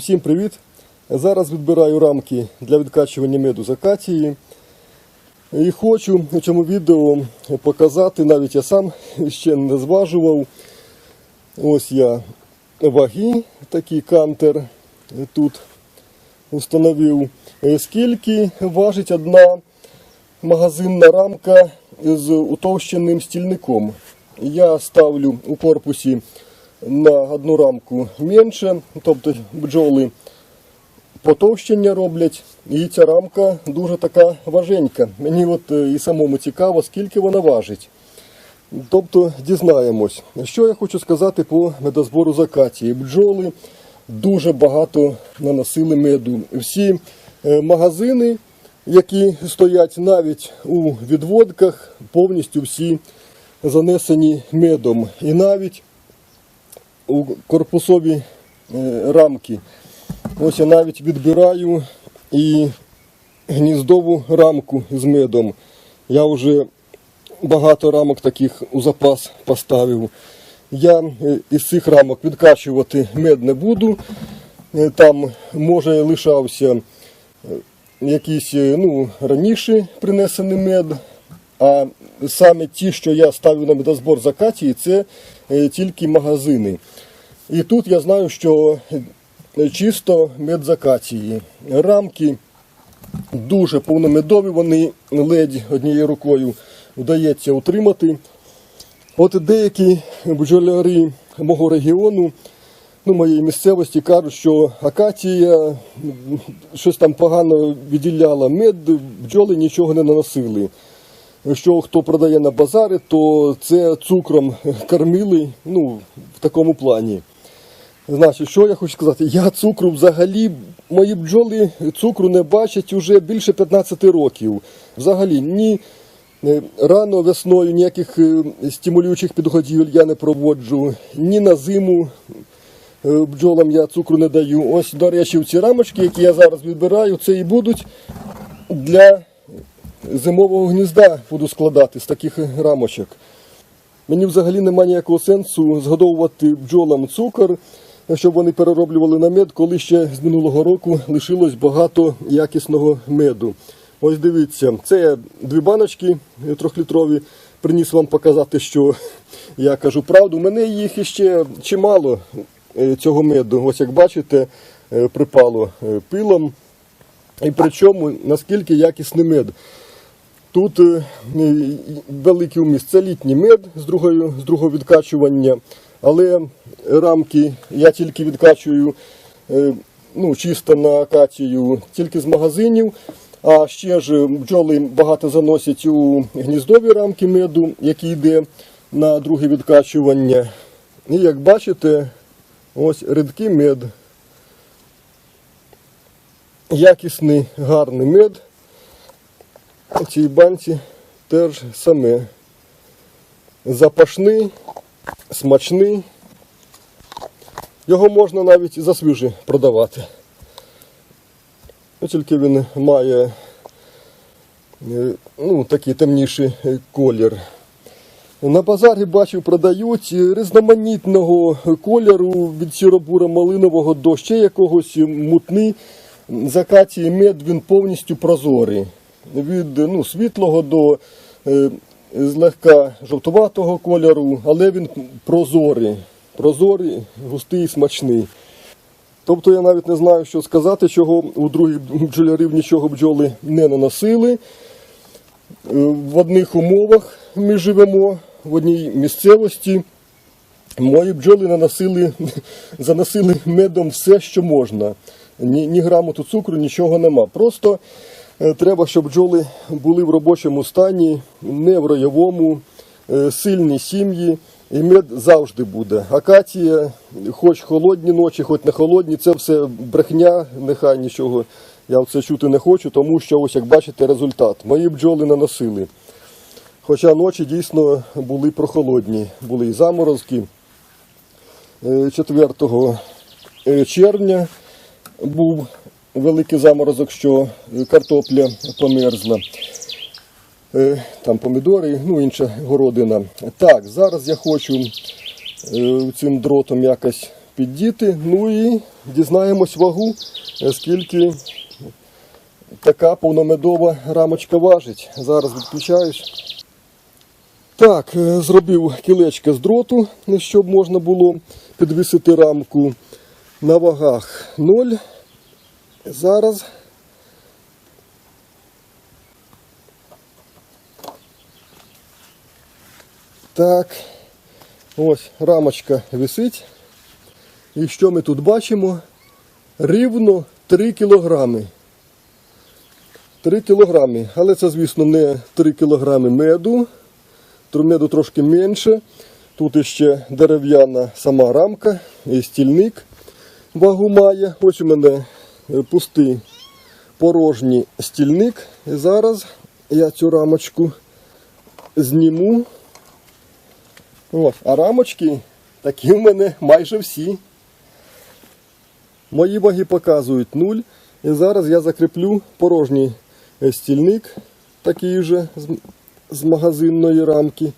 Всім привіт! Зараз відбираю рамки для відкачування меду з акації. І хочу у цьому відео показати, навіть я сам ще не зважував. Ось я ваги, такий кантер тут встановив. Е, Скільки важить одна магазинна рамка з утовщеним стільником. Я ставлю у корпусі на одну рамку менше, тобто бджоли потовщення роблять, і ця рамка дуже така важенька. Мені от е, і самому цікаво, скільки вона важить. Тобто дізнаємось. Що я хочу сказати по медозбору з. Бджоли дуже багато наносили меду. Всі е, магазини, які стоять навіть у відводках, повністю всі занесені медом. І навіть у корпусові е, рамки. Ось я навіть відбираю і гніздову рамку з медом. Я вже багато рамок таких у запас поставив. Я е, із цих рамок відкачувати мед не буду. Е, Там може лишався якийсь ну, раніше принесений мед. А саме ті, що я ставлю на медозбор з акації, це тільки магазини. І тут я знаю, що е, чисто мед з акації. Рамки дуже повномедові, вони ледь однією рукою вдається утримати. От деякі бджоляри мого регіону, ну, моєї місцевості, кажуть, що акація щось там погано відділяла мед, бджоли нічого не наносили. Що хто продає на базари, то це цукром кормили, ну, в такому плані. Значить, що я хочу сказати? Я цукру взагалі, мої бджоли цукру не бачать уже більше 15 років. Взагалі, ні е, рано весною ніяких е, стимулюючих підгодівель я не проводжу, ні на зиму е, бджолам я цукру не даю. Ось, до речі, ці рамочки, які я зараз відбираю, це і будуть для зимового гнізда буду складати з таких рамочок. Мені взагалі немає ніякого сенсу згодовувати бджолам цукор, щоб вони перероблювали на мед, коли ще з минулого року лишилось багато якісного меду. Ось дивіться, це дві баночки трьохлітрові. Приніс вам показати, що я кажу правду. У мене їх іще чимало е, цього меду. Ось як бачите, е, припало е, пилом. І причому наскільки якісний мед. Тут е, великий вміст це літній мед з, другою, з другого відкачування, але рамки я тільки відкачую е, ну, чисто на акацію, тільки з магазинів. А ще ж бджоли багато заносять у гніздові рамки меду, який йде на друге відкачування. І як бачите, ось рідкий мед. Якісний, гарний мед. У цій банці теж саме. Запашний, смачний. Його можна навіть за свіжий продавати. Тільки він має е, ну, такий темніший колір. На базарі бачив, продають різноманітного кольору від сіробура малинового до ще якогось мутний. З акації мед він повністю прозорий. Від ну, світлого до е, злегка жовтуватого кольору, але він прозорий. Прозорий, густий, смачний. Тобто я навіть не знаю, що сказати, чого у других бджолярів нічого бджоли не наносили. Е, В одних умовах ми живемо, в одній місцевості. Мої бджоли наносили, заносили медом все, що можна. Ні, ні граму тут цукру, нічого нема. Просто треба, щоб бджоли були в робочому стані, не в ройовому, е, сильні сім'ї. І мед завжди буде. Акація, хоч холодні ночі, хоч не холодні, це все брехня, нехай нічого. Я це чути не хочу, тому що ось як бачите результат. Мої бджоли наносили. Хоча ночі дійсно були прохолодні, були і заморозки. Е, 4 е, червня був великий заморозок, що картопля померзла. Е, Там помідори, ну інша городина. Так, зараз я хочу е, цим дротом якось піддіти. Ну і дізнаємось вагу, е, скільки така повномедова рамочка важить. Зараз відключаюсь. Так, зробив кілечко з дроту, щоб можна було підвісити рамку на вагах 0. Зараз Так, ось рамочка висить. І що ми тут бачимо? Рівно 3 кілограми. 3 кілограми. Але це, звісно, не 3 кілограми меду. Меду трошки менше. Тут іще дерев'яна сама рамка і стільник вагу має. Ось у мене пустий порожній стільник. І зараз я цю рамочку зніму. От, а рамочки такі в мене майже всі. Мої ваги показують 0. І зараз я закріплю порожній е, стільник, такий же з, з магазинної рамки.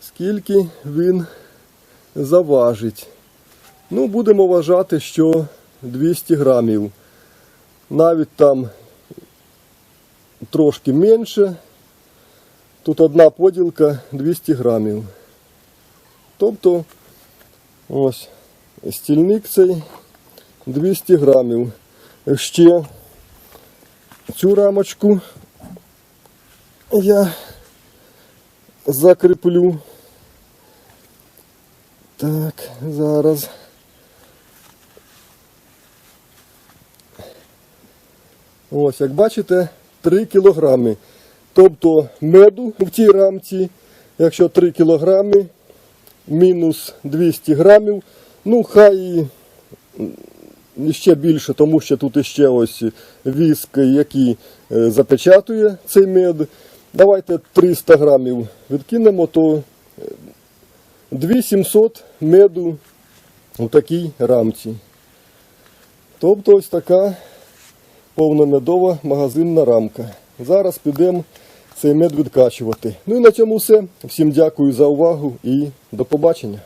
Скільки він заважить. Ну, будемо вважати, що 200 грамів. Навіть там трошки менше. Тут одна поділка 200 грамів. Тобто ось стільник цей 200 грамів. Ще цю рамочку я закріплю. Так, зараз. Ось, як бачите, 3 кілограми. Тобто меду в цій рамці, якщо 3 кілограми, мінус 200 грамів, ну хай ще більше, тому що тут іще ось віск, який е, запечатує цей мед. Давайте 300 грамів відкинемо, то е, 2700 меду у такій рамці. Тобто ось така повномедова магазинна рамка. Зараз підемо цей мед відкачувати. Ну і на цьому все. Всім дякую за увагу і до побачення.